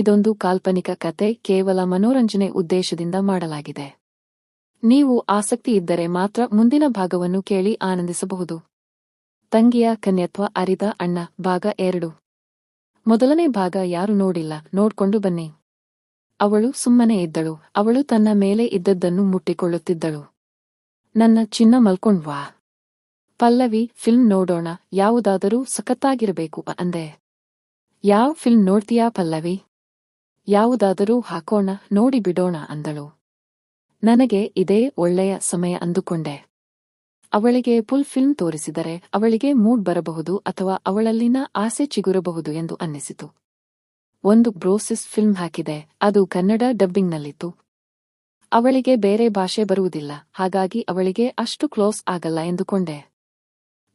ಇದೊಂದು ಕಾಲ್ಪನಿಕ ಕತೆ, ಕೇವಲ ಮನೋರಂಜನೆ ಉದ್ದೇಶದಿಂದ ಮಾಡಲಾಗಿದೆ. ನೀವು ಆಸಕ್ತಿ ಇದ್ದರೆ ಮಾತ್ರ ಮುಂದಿನ ಭಾಗವನ್ನು ಕೇಳಿ ಆನಂದಿಸಬಹುದು. ತಂಗಿಯ ಕನ್ಯತ್ವ ಅರಿದ ಅಣ್ಣ, ಭಾಗ ಎರಡು. ಮೊದಲನೇ ಭಾಗ ಯಾರು ನೋಡಿಲ್ಲ, ನೋಡ್ಕೊಂಡು ಬನ್ನಿ. ಅವಳು ಸುಮ್ಮನೆ ಇದ್ದಳು, ಅವಳು ತನ್ನ ಮೇಲೆ ಇದ್ದದ್ದನ್ನು ಮುಟ್ಟಿಕೊಳ್ಳುತ್ತಿದ್ದಳು. ನನ್ನ ಚಿನ್ನ ಮಲ್ಕೊಂಡ್ವಾ ಪಲ್ಲವಿ, ಫಿಲ್ಮ್ ನೋಡೋಣ, ಯಾವುದಾದರೂ ಸಖತ್ತಾಗಿರಬೇಕು ಅಂದೆ. ಯಾವ ಫಿಲ್ಮ್ ನೋಡ್ತೀಯಾ ಪಲ್ಲವಿ? ಯಾವುದಾದರೂ ಹಾಕೋಣ, ನೋಡಿ ಬಿಡೋಣ ಅಂದಳು. ನನಗೆ ಇದೇ ಒಳ್ಳೆಯ ಸಮಯ ಅಂದುಕೊಂಡೆ. ಅವಳಿಗೆ ಫುಲ್ ಫಿಲ್ಮ್ ತೋರಿಸಿದರೆ ಅವಳಿಗೆ ಮೂಡ್ ಬರಬಹುದು ಅಥವಾ ಅವಳಲ್ಲಿನ ಆಸೆ ಚಿಗುರಬಹುದು ಎಂದು ಅನ್ನಿಸಿತು. ಒಂದು ಬ್ರೋಸಿಸ್ ಫಿಲ್ಮ್ ಹಾಕಿದೆ, ಅದು ಕನ್ನಡ ಡಬ್ಬಿಂಗ್ನಲ್ಲಿತ್ತು. ಅವಳಿಗೆ ಬೇರೆ ಭಾಷೆ ಬರುವುದಿಲ್ಲ, ಹಾಗಾಗಿ ಅವಳಿಗೆ ಅಷ್ಟು ಕ್ಲೋಸ್ ಆಗಲ್ಲ ಎಂದುಕೊಂಡೆ.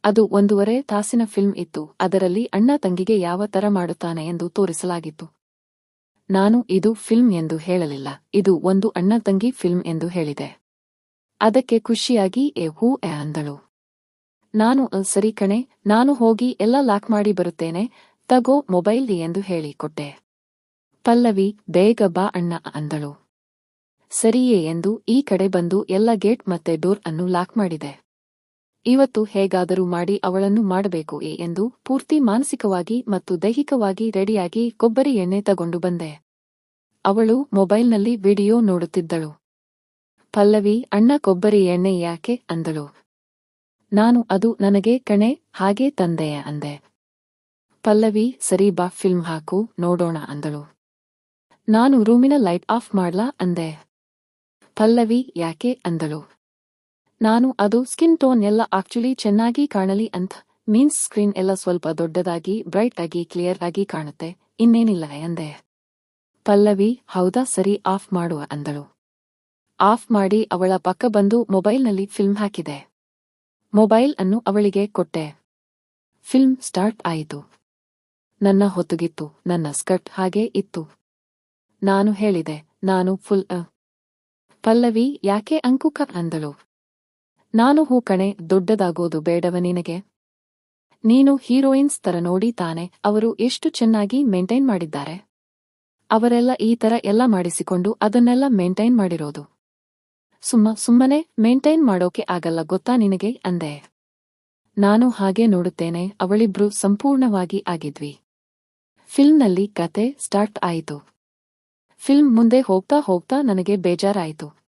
ಅದು ಒಂದೂವರೆ ತಾಸಿನ ಫಿಲ್ಮ್ ಇತ್ತು, ಅದರಲ್ಲಿ ಅಣ್ಣ ತಂಗಿಗೆ ಯಾವ ತರ ಮಾಡುತ್ತಾನೆ ಎಂದು ತೋರಿಸಲಾಗಿತ್ತು. ನಾನು ಇದು ಫಿಲ್ಮ್ ಎಂದು ಹೇಳಲಿಲ್ಲ. ಇದು ಒಂದು ಅಣ್ಣ ತಂಗಿ ಫಿಲ್ಮ್ ಎಂದು ಹೇಳಿದೆ. ಅದಕ್ಕೆ ಖುಷಿಯಾಗಿ ಎ ಹೂ ಎ ಅಂದಳು. ನಾನು ಸರಿ ಕಣೆ, ನಾನು ಹೋಗಿ ಎಲ್ಲ ಲಾಕ್ ಮಾಡಿ ಬರುತ್ತೇನೆ, ತಗೋ ಮೊಬೈಲ್ ಎಂದು ಹೇಳಿಕೊಟ್ಟೆ ಪಲ್ಲವಿ, ಬೇಗ ಬಾ ಅಣ್ಣ, ಅಂದಳು. ಸರಿಯೇ, ಎಂದು ಈ ಕಡೆ ಬಂದು ಎಲ್ಲ ಗೇಟ್ ಮತ್ತೆ ಡೋರ್ ಅನ್ನು ಲಾಕ್ ಮಾಡಿದೆ. ಇವತ್ತು ಹೇಗಾದರೂ ಮಾಡಿ ಅವಳನ್ನು ಮಾಡಬೇಕು ಏ ಎಂದು ಪೂರ್ತಿ ಮಾನಸಿಕವಾಗಿ ಮತ್ತು ದೈಹಿಕವಾಗಿ ರೆಡಿಯಾಗಿ ಕೊಬ್ಬರಿ ಎಣ್ಣೆ ತಗೊಂಡು ಬಂದೆ. ಅವಳು ಮೊಬೈಲ್ನಲ್ಲಿ ವಿಡಿಯೋ ನೋಡುತ್ತಿದ್ದಳು. ಪಲ್ಲವಿ, ಅಣ್ಣ ಕೊಬ್ಬರಿ ಎಣ್ಣೆ ಯಾಕೆ? ಅಂದಳು. ನಾನು ಅದು ನನಗೆ ಕಣೆ, ಹಾಗೆ ತಂದೆಯ ಅಂದೆ. ಪಲ್ಲವಿ, ಸರಿ ಬಾ, ಫಿಲ್ಮ್ ಹಾಕು, ನೋಡೋಣ ಅಂದಳು. ನಾನು ರೂಮಿನ ಲೈಟ್ ಆಫ್ ಮಾಡ್ಲಾ ಅಂದೆ. ಪಲ್ಲವಿ, ಯಾಕೆ? ಅಂದಳು. ನಾನು ಅದು ಸ್ಕಿನ್ ಟೋನ್ ಎಲ್ಲ ಆಕ್ಚುಲಿ ಚೆನ್ನಾಗಿ ಕಾಣಲಿ ಅಂತ. ಮೀನ್ಸ್ ಸ್ಕ್ರೀನ್ ಎಲ್ಲ ಸ್ವಲ್ಪ ದೊಡ್ಡದಾಗಿ, ಬ್ರೈಟ್ ಆಗಿ, ಕ್ಲಿಯರ್ ಆಗಿ ಕಾಣುತ್ತೆ. ಇನ್ನೇನಿಲ್ಲ ಎಂದೆ. ಪಲ್ಲವಿ, ಹೌದಾ ಸರಿ, ಆಫ್ ಮಾಡುವ ಅಂದಳು. ಆಫ್ ಮಾಡಿ ಅವಳ ಪಕ್ಕ ಬಂದು ಮೊಬೈಲ್ನಲ್ಲಿ ಫಿಲ್ಮ್ ಹಾಕಿದೆ. ಮೊಬೈಲ್ ಅನ್ನು ಅವಳಿಗೆ ಕೊಟ್ಟೆ. ಫಿಲ್ಮ್ ಸ್ಟಾರ್ಟ್ ಆಯಿತು. ನನ್ನ ಹೊತ್ತುಗಿತ್ತು. ನನ್ನ ಸ್ಕರ್ಟ್ ಹಾಗೆ ಇತ್ತು. ನಾನು ಹೇಳಿದೆ, ನಾನು ಫುಲ್, ಅ. ಪಲ್ಲವಿ, ಯಾಕೆ ಅಂಕುಕ? ಅಂದಳು. ನಾನು ಹೂ ಕಣೆ, ದೊಡ್ಡದಾಗೋದು ಬೇಡವ ನಿನಗೆ. ನೀನು ಹೀರೋಯಿನ್ಸ್ ತರ ನೋಡಿ ತಾನೆ, ಅವರು ಎಷ್ಟು ಚೆನ್ನಾಗಿ ಮೇಂಟೈನ್ ಮಾಡಿದ್ದಾರೆ. ಅವರೆಲ್ಲ ಈ ತರ ಎಲ್ಲ ಮಾಡಿಸಿಕೊಂಡು ಅದನ್ನೆಲ್ಲ ಮೇಂಟೈನ್ ಮಾಡಿರೋದು. ಸುಮ್ಮ, ಸುಮ್ಮನೆ ಮೇಂಟೈನ್ ಮಾಡೋಕೆ ಆಗಲ್ಲ ಗೊತ್ತಾ ನಿನಗೆ, ಅಂದೆ. ನಾನು ಹಾಗೆ ನೋಡುತ್ತೇನೆ, ಅವಳಿಬ್ರು ಸಂಪೂರ್ಣವಾಗಿ ಆಗಿದ್ವಿ. ಫಿಲ್ಮ್ನಲ್ಲಿ ಕತೆ ಸ್ಟಾರ್ಟ್ ಆಯಿತು. ಫಿಲ್ಮ್ ಮುಂದೆ ಹೋಗ್ತಾ ಹೋಗ್ತಾ ನನಗೆ ಬೇಜಾರಾಯಿತು.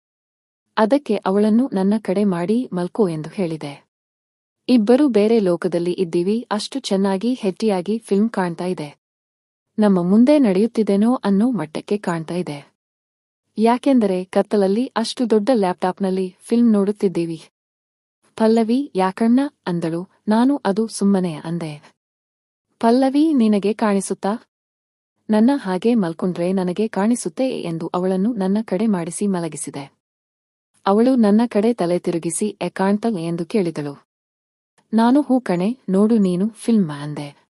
ಅದಕ್ಕೆ ಅವಳನ್ನು ನನ್ನ ಕಡೆ ಮಾಡಿ ಮಲ್ಕೋ ಎಂದು ಹೇಳಿದೆ. ಇಬ್ಬರು ಬೇರೆ ಲೋಕದಲ್ಲಿ ಇದ್ದೀವಿ, ಅಷ್ಟು ಚೆನ್ನಾಗಿ, ಹೆಟ್ಟಿಯಾಗಿ ಫಿಲ್ಮ್ ಕಾಣ್ತಾ ಇದೆ. ನಮ್ಮ ಮುಂದೆ ನಡೆಯುತ್ತಿದೆನೋ ಅನ್ನೋ ಮಟ್ಟಕ್ಕೆ ಕಾಣ್ತಾ ಇದೆ. ಯಾಕೆಂದರೆ ಕತ್ತಲಲ್ಲಿ ಅಷ್ಟು ದೊಡ್ಡ ಲ್ಯಾಪ್ಟಾಪ್ನಲ್ಲಿ ಫಿಲ್ಮ್ ನೋಡುತ್ತಿದ್ದೀವಿ. ಪಲ್ಲವಿ, ಯಾಕಣ್ಣ? ಅಂದಳು. ನಾನು ಅದು ಸುಮ್ಮನೆ ಅಂದೆ. ಪಲ್ಲವಿ, ನಿನಗೆ ಕಾಣಿಸುತ್ತಾ? ನನ್ನ ಹಾಗೆ ಮಲ್ಕೊಂಡ್ರೆ ನನಗೆ ಕಾಣಿಸುತ್ತೆ ಎಂದು ಅವಳನ್ನು ನನ್ನ ಕಡೆ ಮಾಡಿಸಿ ಮಲಗಿಸಿದೆ. ಅವಳು ನನ್ನ ಕಡೆ ತಲೆ ತಿರುಗಿಸಿ ಎ ಕಾಣ್ತಲ್ ಎಂದು ಕೇಳಿದಳು. ನಾನು ಹೂ ಕಣೆ, ನೋಡು ನೀನು ಫಿಲ್ಮ್ ಅಂದೆ.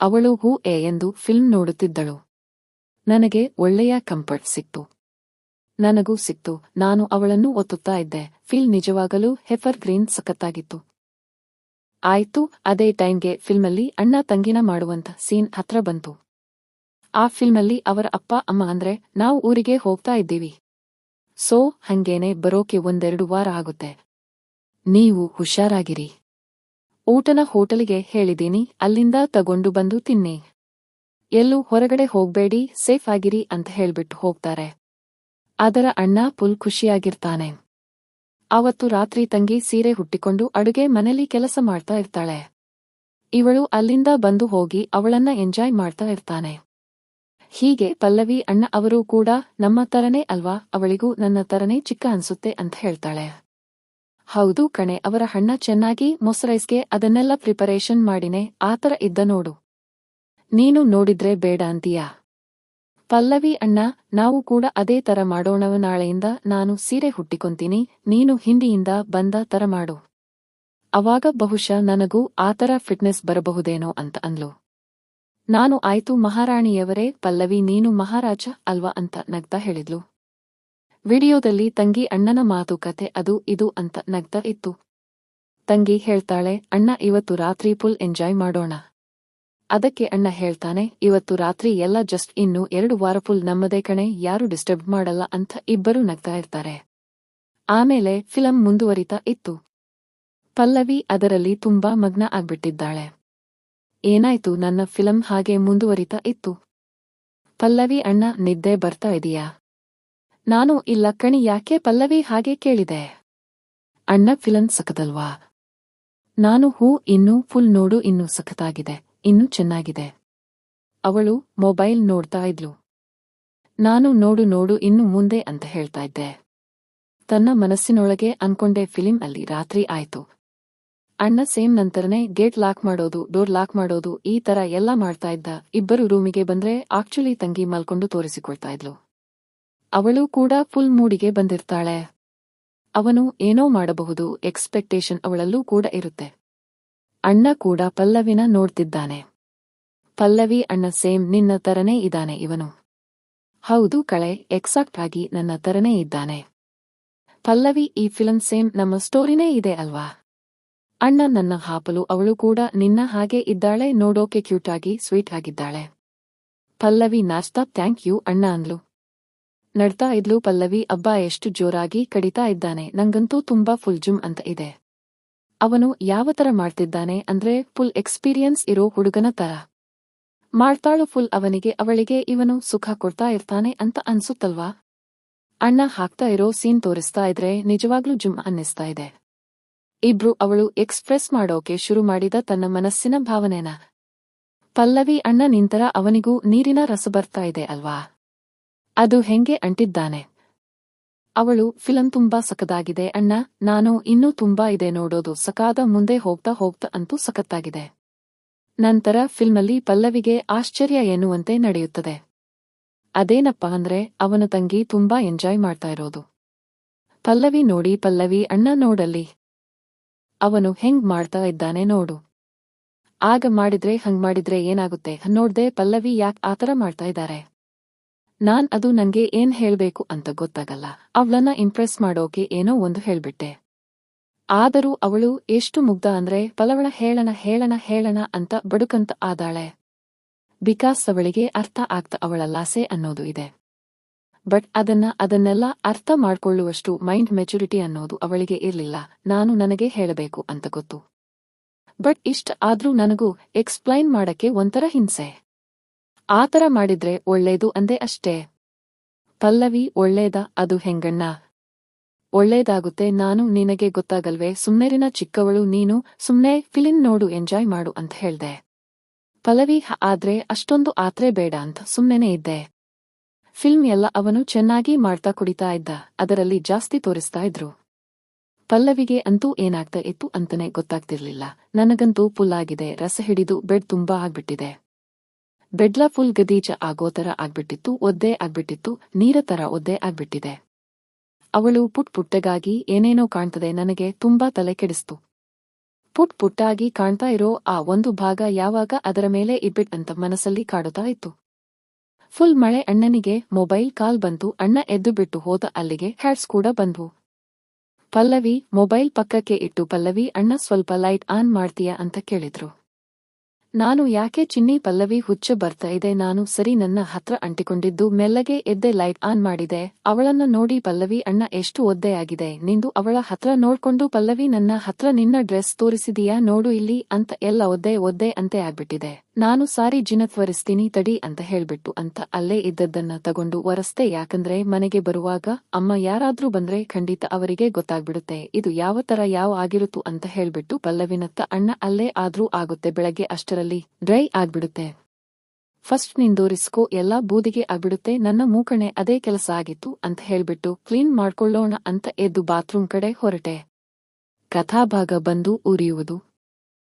ಅವಳು ಹೂ ಎ ಎಂದು ಫಿಲ್ಮ್ ನೋಡುತ್ತಿದ್ದಳು. ನನಗೆ ಒಳ್ಳೆಯ ಕಂಫರ್ಟ್ ಸಿಕ್ತು. ನನಗೂ ಸಿಕ್ತು. ನಾನು ಅವಳನ್ನು ಒತ್ತುತ್ತಾ ಇದ್ದೆ. ಫಿಲ್ಮ್ ನಿಜವಾಗಲೂ ಹೆಫರ್ ಗ್ರೀನ್ ಸಖತ್ತಾಗಿತ್ತು. ಆಯ್ತು, ಅದೇ ಟೈಮ್ಗೆ ಫಿಲ್ಮಲ್ಲಿ ಅಣ್ಣ ತಂಗಿನ ಮಾಡುವಂತ ಸೀನ್ ಹತ್ರ ಬಂತು. ಆ ಫಿಲ್ಮಲ್ಲಿ ಅವರ ಅಪ್ಪ, ಅಮ್ಮ ಅಂದ್ರೆ ನಾವು ಊರಿಗೆ ಹೋಗ್ತಾ ಇದ್ದೀವಿ. ಸೊ ಹಂಗೇನೆ ಬರೋಕೆ ಒಂದೆರಡು ವಾರ ಆಗುತ್ತೆ. ನೀವು ಹುಷಾರಾಗಿರಿ. ಊಟನ ಹೋಟೆಲಿಗೆ ಹೇಳಿದೀನಿ ಅಲ್ಲಿಂದ ತಗೊಂಡು ಬಂದು ತಿನ್ನಿ. ಎಲ್ಲೂ ಹೊರಗಡೆ ಹೋಗ್ಬೇಡಿ, ಸೇಫ್ ಆಗಿರಿ ಅಂತ ಹೇಳ್ಬಿಟ್ಟು ಹೋಗ್ತಾರೆ. ಅದರ ಅಣ್ಣ ಪುಲ್ ಖುಷಿಯಾಗಿರ್ತಾನೆ. ಆವತ್ತು ರಾತ್ರಿ ತಂಗಿ ಸೀರೆ ಹುಟ್ಟಿಕೊಂಡು ಅಡುಗೆ ಮನೆಯಲ್ಲಿ ಕೆಲಸ ಮಾಡ್ತಾ ಇರ್ತಾಳೆ. ಇವಳು ಅಲ್ಲಿಂದ ಬಂದು ಹೋಗಿ ಅವಳನ್ನ ಎಂಜಾಯ್ ಮಾಡ್ತಾ ಇರ್ತಾನೆ. ಹೀಗೆ ಪಲ್ಲವಿ ಅಣ್ಣ ಅವರು ಕೂಡ ನಮ್ಮ ತರನೇ ಅಲ್ವಾ? ಅವಳಿಗೂ ನನ್ನ ತರನೇ ಚಿಕ್ಕ ಅನ್ಸುತ್ತೆ ಅಂತ ಹೇಳ್ತಾಳೆ. ಹೌದು ಕಣೆ, ಅವರ ಹಣ್ಣ ಚೆನ್ನಾಗಿ ಮೊಸರೈಸ್ಗೆ ಅದನ್ನೆಲ್ಲ ಪ್ರಿಪರೇಷನ್ ಮಾಡಿನೆ ಆತರ ಇದ್ದ ನೋಡು. ನೀನು ನೋಡಿದ್ರೆ ಬೇಡ ಅಂತೀಯಾ? ಪಲ್ಲವಿ ಅಣ್ಣ, ನಾವು ಕೂಡ ಅದೇ ತರ ಮಾಡೋಣವ ನಾಳೆಯಿಂದ ನಾನು ಸೀರೆ ಹುಟ್ಟಿಕೊಂತೀನಿ, ನೀನು ಹಿಂದಿಯಿಂದ ಬಂದ ತರ ಮಾಡು. ಅವಾಗ ಬಹುಶಃ ನನಗೂ ಆತರ ಫಿಟ್ನೆಸ್ ಬರಬಹುದೇನೋ ಅಂತ ಅಂದ್ಲು. ನಾನು ಆಯ್ತು ಮಹಾರಾಣಿಯವರೇ ಪಲ್ಲವಿ ನೀನು ಮಹಾರಾಜ ಅಲ್ವಾ ಅಂತ ನಗ್ತಾ ಹೇಳಿದ್ಲು. ವಿಡಿಯೋದಲ್ಲಿ ತಂಗಿ ಅಣ್ಣನ ಮಾತುಕತೆ ಅದು ಇದು ಅಂತ ನಗ್ತಾ ಇತ್ತು. ತಂಗಿ ಹೇಳ್ತಾಳೆ, ಅಣ್ಣ, ಇವತ್ತು ರಾತ್ರಿ ಫುಲ್ ಎಂಜಾಯ್ ಮಾಡೋಣ. ಅದಕ್ಕೆ ಅಣ್ಣ ಹೇಳ್ತಾನೆ, ಇವತ್ತು ರಾತ್ರಿ ಎಲ್ಲ ಜಸ್ಟ್ ಇನ್ನು ಎರಡು ವಾರ ಫುಲ್ ನಮ್ಮದೇ ಕಣೆ, ಯಾರು ಡಿಸ್ಟರ್ಬ್ ಮಾಡಲ್ಲ ಅಂತ ಇಬ್ಬರು ನಗ್ತಾ ಇರ್ತಾರೆ. ಆಮೇಲೆ ಫಿಲಂ ಮುಂದುವರಿತಾ ಇತ್ತು. ಪಲ್ಲವಿ ಅದರಲ್ಲಿ ತುಂಬಾ ಮಗ್ನ ಆಗ್ಬಿಟ್ಟಿದ್ದಾಳೆ. ಏನಾಯ್ತು? ನನ್ನ ಫಿಲಂ ಹಾಗೆ ಮುಂದುವರಿತಾ ಇತ್ತು. ಪಲ್ಲವಿ ಅಣ್ಣ, ನಿದ್ದೆ ಬರ್ತಾ ಇದೀಯಾ? ನಾನು, ಇಲ್ಲ ಕಣಿ, ಯಾಕೆ ಪಲ್ಲವಿ ಹಾಗೆ ಕೇಳಿದೆ? ಅಣ್ಣ ಫಿಲಂ ಸಖದಲ್ವಾ? ನಾನು, ಹೂ, ಇನ್ನೂ ಫುಲ್ ನೋಡು, ಇನ್ನೂ ಸಖತ್ತಾಗಿದೆ, ಇನ್ನೂ ಚೆನ್ನಾಗಿದೆ. ಅವಳು ಮೊಬೈಲ್ ನೋಡ್ತಾ ಇದ್ಲು. ನಾನು, ನೋಡು ನೋಡು, ಇನ್ನು ಮುಂದೆ ಅಂತ ಹೇಳ್ತಾ ಇದ್ದೆ. ತನ್ನ ಮನಸ್ಸಿನೊಳಗೆ ಅನ್ಕೊಂಡೆ ಫಿಲಿಂ ಅಲ್ಲಿ ರಾತ್ರಿ ಆಯ್ತು. ಅಣ್ಣ ಸೇಮ್ ನಂತರನೇ ಗೇಟ್ ಲಾಕ್ ಮಾಡೋದು, ಡೋರ್ ಲಾಕ್ ಮಾಡೋದು, ಈ ತರ ಎಲ್ಲ ಮಾಡ್ತಾ ಇದ್ದ. ಇಬ್ಬರು ರೂಮಿಗೆ ಬಂದ್ರೆ ಆಕ್ಚುಲಿ ತಂಗಿ ಮಲ್ಕೊಂಡು ತೋರಿಸಿಕೊಳ್ತಾ ಇದ್ಲು. ಅವಳು ಕೂಡ ಫುಲ್ ಮೂಡಿಗೆ ಬಂದಿರ್ತಾಳೆ. ಅವನು ಏನೋ ಮಾಡಬಹುದು ಎಕ್ಸ್ಪೆಕ್ಟೇಷನ್ ಅವಳಲ್ಲೂ ಕೂಡ ಇರುತ್ತೆ. ಅಣ್ಣ ಕೂಡ ಪಲ್ಲವಿನ ನೋಡ್ತಿದ್ದಾನೆ. ಪಲ್ಲವಿ ಅಣ್ಣ ಸೇಮ್ ನಿನ್ನ ತರನೇ ಇದ್ದಾನೆ ಇವನು. ಹೌದು ಕಳೆ ಎಕ್ಸಾಕ್ಟ್ ಆಗಿ ನನ್ನ ತರನೇ ಇದ್ದಾನೆ. ಪಲ್ಲವಿ ಈ ಫಿಲಂ ಸೇಮ್ ನಮ್ಮ ಸ್ಟೋರಿನೇ ಇದೆ ಅಲ್ವಾ? ಅಣ್ಣ ನನ್ನ ಹಾಪಲು ಅವಳು ಕೂಡ ನಿನ್ನ ಹಾಗೆ ಇದ್ದಾಳೆ ನೋಡೋಕೆ ಕ್ಯೂಟಾಗಿ ಸ್ವೀಟ್ ಆಗಿದ್ದಾಳೆ. ಪಲ್ಲವಿ ನಾಚ್ತಾ ಥ್ಯಾಂಕ್ ಯು ಅಣ್ಣ ಅಂದ್ಲು. ನಡ್ತಾ ಇದ್ಲು ಪಲ್ಲವಿ, ಅಬ್ಬ ಎಷ್ಟು ಜೋರಾಗಿ ಕಡಿತಾ ಇದ್ದಾನೆ, ನಂಗಂತೂ ತುಂಬಾ ಫುಲ್ ಜುಮ್ ಅಂತ ಇದೆ. ಅವನು ಯಾವ ತರ ಮಾಡ್ತಿದ್ದಾನೆ ಅಂದ್ರೆ ಫುಲ್ ಎಕ್ಸ್ಪೀರಿಯನ್ಸ್ ಇರೋ ಹುಡುಗನ ತರ. ಮಾಡ್ತಾಳು ಫುಲ್ ಅವನಿಗೆ, ಅವಳಿಗೆ ಇವನು ಸುಖ ಕೊಡ್ತಾ ಇರ್ತಾನೆ ಅಂತ ಅನ್ಸುತ್ತಲ್ವಾ? ಅಣ್ಣ ಹಾಕ್ತಾ ಇರೋ ಸೀನ್ ತೋರಿಸ್ತಾ ಇದ್ರೆ ನಿಜವಾಗ್ಲೂ ಜುಮ್ ಅನ್ನಿಸ್ತಾ ಇದೆ. ಇಬ್ರು ಅವಳು ಎಕ್ಸ್ಪ್ರೆಸ್ ಮಾಡೋಕೆ ಶುರು ಮಾಡಿದ ತನ್ನ ಮನಸ್ಸಿನ ಭಾವನೆನ. ಪಲ್ಲವಿ ಅಣ್ಣ ನಿಂತರ ಅವನಿಗೂ ನೀರಿನ ರಸ ಬರ್ತಾ ಇದೆ ಅಲ್ವಾ? ಅದು ಹೆಂಗೆ ಅಂಟಿದ್ದಾನೆ? ಅವಳು, ಫಿಲಂ ತುಂಬಾ ಸಕದಾಗಿದೆ ಅಣ್ಣ, ನಾನು ಇನ್ನೂ ತುಂಬಾ ಇದೆ ನೋಡೋದು ಸಕಾದ ಮುಂದೆ ಹೋಗ್ತಾ ಹೋಗ್ತಾ ಅಂತೂ ಸಖತ್ತಾಗಿದೆ. ನಂತರ ಫಿಲ್ಮಲ್ಲಿ ಪಲ್ಲವಿಗೆ ಆಶ್ಚರ್ಯ ಎನ್ನುವಂತೆ ನಡೆಯುತ್ತದೆ. ಅದೇನಪ್ಪ ಅಂದ್ರೆ, ಅವನ ತಂಗಿ ತುಂಬಾ ಎಂಜಾಯ್ ಮಾಡ್ತಾ ಇರೋದು. ಪಲ್ಲವಿ ನೋಡಿ, ಪಲ್ಲವಿ ಅಣ್ಣ ನೋಡಲ್ಲಿ ಅವನು ಹೆಂಗ್ ಮಾಡ್ತಾ ಇದ್ದಾನೆ ನೋಡು. ಆಗ ಮಾಡಿದ್ರೆ ಹಂಗ್ ಮಾಡಿದ್ರೆ ಏನಾಗುತ್ತೆ ನೋಡ್ದೆ ಪಲ್ಲವಿ ಯಾಕ್ ಆತರ ಮಾಡ್ತಾ ಇದ್ದಾರೆ. ನಾನ್ ಅದು ನಂಗೆ ಏನ್ ಹೇಳ್ಬೇಕು ಅಂತ ಗೊತ್ತಾಗಲ್ಲ. ಅವಳನ್ನ ಇಂಪ್ರೆಸ್ ಮಾಡೋಕೆ ಏನೋ ಒಂದು ಹೇಳ್ಬಿಟ್ಟೆ. ಆದರೂ ಅವಳು ಎಷ್ಟು ಮುಗ್ಧ ಅಂದ್ರೆ ಪಲವಳ ಹೇಳಣ ಹೇಳಣ ಹೇಳಣ ಅಂತ ಬಡುಕಂತ ಆದಾಳೆ. ಬಿಕಾಸ್ ಅವಳಿಗೆ ಅರ್ಥ ಆಗ್ತ ಅವಳ ಲಾಸೆ ಅನ್ನೋದು ಇದೆ. ಬಟ್ ಅದನ್ನ, ಅದನ್ನೆಲ್ಲ ಅರ್ಥ ಮಾಡ್ಕೊಳ್ಳುವಷ್ಟು ಮೈಂಡ್ ಮೆಚುರಿಟಿ ಅನ್ನೋದು ಅವಳಿಗೆ ಇರಲಿಲ್ಲ. ನಾನು ನನಗೆ ಹೇಳಬೇಕು ಅಂತ ಗೊತ್ತು. ಬಟ್ ಇಷ್ಟ ಆದ್ರೂ ನನಗೂ ಎಕ್ಸ್ಪ್ಲೈನ್ ಮಾಡಕ್ಕೆ ಒಂಥರ ಹಿಂಸೆ. ಆತರ ಮಾಡಿದ್ರೆ ಒಳ್ಳೇದು ಅಂದೆ ಅಷ್ಟೇ. ಪಲ್ಲವಿ, ಒಳ್ಳೇದ? ಅದು ಹೆಂಗಣ್ಣ? ಒಳ್ಳೇದಾಗುತ್ತೆ, ನಾನು ನಿನಗೆ ಗೊತ್ತಾಗಲ್ವೇ? ಸುಮ್ನೆರಿನ ಚಿಕ್ಕವಳು ನೀನು, ಸುಮ್ನೆ ಫಿಲಿಂ ನೋಡು, ಎಂಜಾಯ್ ಮಾಡು ಅಂತ ಹೇಳ್ದೆ. ಪಲ್ಲವಿ ಆದ್ರೆ ಅಷ್ಟೊಂದು ಆತ್ರೆ ಬೇಡ ಅಂತ ಸುಮ್ಮನೆ ಇದ್ದೆ. ಫಿಲ್ಮ್ ಎಲ್ಲ ಅವನು ಚೆನ್ನಾಗಿ ಮಾಡ್ತಾ ಕುಡಿತಾ ಇದ್ದ, ಅದರಲ್ಲಿ ಜಾಸ್ತಿ ತೋರಿಸ್ತಾ ಇದ್ರು. ಪಲ್ಲವಿಗೆ ಅಂತೂ ಏನಾಗ್ತಾ ಇತ್ತು ಅಂತನೇ ಗೊತ್ತಾಗ್ತಿರ್ಲಿಲ್ಲ. ನನಗಂತೂ ಪುಲ್ಲಾಗಿದೆ ರಸ ಹಿಡಿದು ಬೆಡ್ ತುಂಬಾ ಆಗ್ಬಿಟ್ಟಿದೆ. ಬೆಡ್ಲ ಫುಲ್ ಗದೀಜ ಆಗೋ ತರ ಆಗ್ಬಿಟ್ಟಿತ್ತು, ಒದ್ದೆ ಆಗ್ಬಿಟ್ಟಿತ್ತು, ನೀರ ತರ ಒದ್ದೆ ಆಗ್ಬಿಟ್ಟಿದೆ. ಅವಳು ಪುಟ್ ಪುಟ್ಟಗಾಗಿ ಏನೇನೋ ಕಾಣ್ತದೆ ನನಗೆ ತುಂಬಾ ತಲೆ ಕೆಡಿಸ್ತು. ಪುಟ್ ಪುಟ್ಟಾಗಿ ಕಾಣ್ತಾ ಇರೋ ಆ ಒಂದು ಭಾಗ ಯಾವಾಗ ಅದರ ಮೇಲೆ ಇಬ್ಬಿಟ್ ಅಂತ ಮನಸ್ಸಲ್ಲಿ ಕಾಡುತ್ತಾ ಇತ್ತು. ಫುಲ್ ಮಳೆ ಅಣ್ಣನಿಗೆ ಮೊಬೈಲ್ ಕಾಲ್ ಬಂತು. ಅಣ್ಣ ಎದ್ದು ಬಿಟ್ಟು ಹೋದ ಅಲ್ಲಿಗೆ ಹ್ಯಾಟ್ಸ್ ಕೂಡ ಬಂದ್ವು. ಪಲ್ಲವಿ ಮೊಬೈಲ್ ಪಕ್ಕಕ್ಕೆ ಇಟ್ಟು, ಪಲ್ಲವಿ, ಅಣ್ಣ ಸ್ವಲ್ಪ ಲೈಟ್ ಆನ್ ಮಾಡ್ತೀಯ ಅಂತ ಕೇಳಿದ್ರು. ನಾನು ಯಾಕೆ ಚಿನ್ನಿ ಪಲ್ಲವಿ ಹುಚ್ಚ ಬರ್ತಾ ಇದೆ? ನಾನು ಸರಿ ನನ್ನ ಹತ್ರ ಅಂಟಿಕೊಂಡಿದ್ದು, ಮೆಲ್ಲಗೆ ಎದ್ದೆ ಲೈಟ್ ಆನ್ ಮಾಡಿದೆ. ಅವಳನ್ನ ನೋಡಿ ಪಲ್ಲವಿ, ಅಣ್ಣ, ಎಷ್ಟು ಒದ್ದೆಯಾಗಿದೆ ನಿಂದು ಅವಳ ಹತ್ರ ನೋಡ್ಕೊಂಡು ಪಲ್ಲವಿ, ನನ್ನ ಹತ್ರ ನಿನ್ನ ಡ್ರೆಸ್ ತೋರಿಸಿದೀಯಾ? ನೋಡು ಇಲ್ಲಿ ಅಂತ ಎಲ್ಲ ಒದ್ದೆ ಒದ್ದೆ ಅಂತೆ ಆಗ್ಬಿಟ್ಟಿದೆ. ನಾನು ಸಾರಿ ಜಿನತ್ ವರಿಸ್ತೀನಿ, ತಡಿ ಅಂತ ಹೇಳ್ಬಿಟ್ಟು ಅಂತ ಅಲ್ಲೇ ಇದ್ದದ್ದನ್ನ ತಗೊಂಡು ವರಸ್ತೆ ಯಾಕಂದ್ರೆ ಮನೆಗೆ ಬರುವಾಗ ಅಮ್ಮ ಯಾರಾದ್ರೂ ಬಂದ್ರೆ ಖಂಡಿತ ಅವರಿಗೆ ಗೊತ್ತಾಗ್ಬಿಡುತ್ತೆ, ಇದು ಯಾವ ತರ ಯಾವ ಆಗಿರುತ್ತು ಅಂತ ಹೇಳ್ಬಿಟ್ಟು ಪಲ್ಲವಿನತ್ತ ಅಣ್ಣ ಅಲ್ಲೇ ಆದ್ರೂ ಆಗುತ್ತೆ, ಬೆಳಗ್ಗೆ ಅಷ್ಟರಲ್ಲಿ ಡ್ರೈ ಆಗ್ಬಿಡುತ್ತೆ. ಫಸ್ಟ್ ನಿಂದೋರಿಸ್ಕೋ ಎಲ್ಲಾ ಬೂದಿಗೆ ಆಗ್ಬಿಡುತ್ತೆ, ನನ್ನ ಮೂಕಣೆ ಅದೇ ಕೆಲಸ ಆಗಿತ್ತು ಅಂತ ಹೇಳ್ಬಿಟ್ಟು ಕ್ಲೀನ್ ಮಾಡ್ಕೊಳ್ಳೋಣ ಅಂತ ಎದ್ದು ಬಾತ್ರೂಮ್ ಕಡೆ ಹೊರಟೆ. ಕಥಾಭಾಗ ಬಂದು ಉರಿಯುವುದು.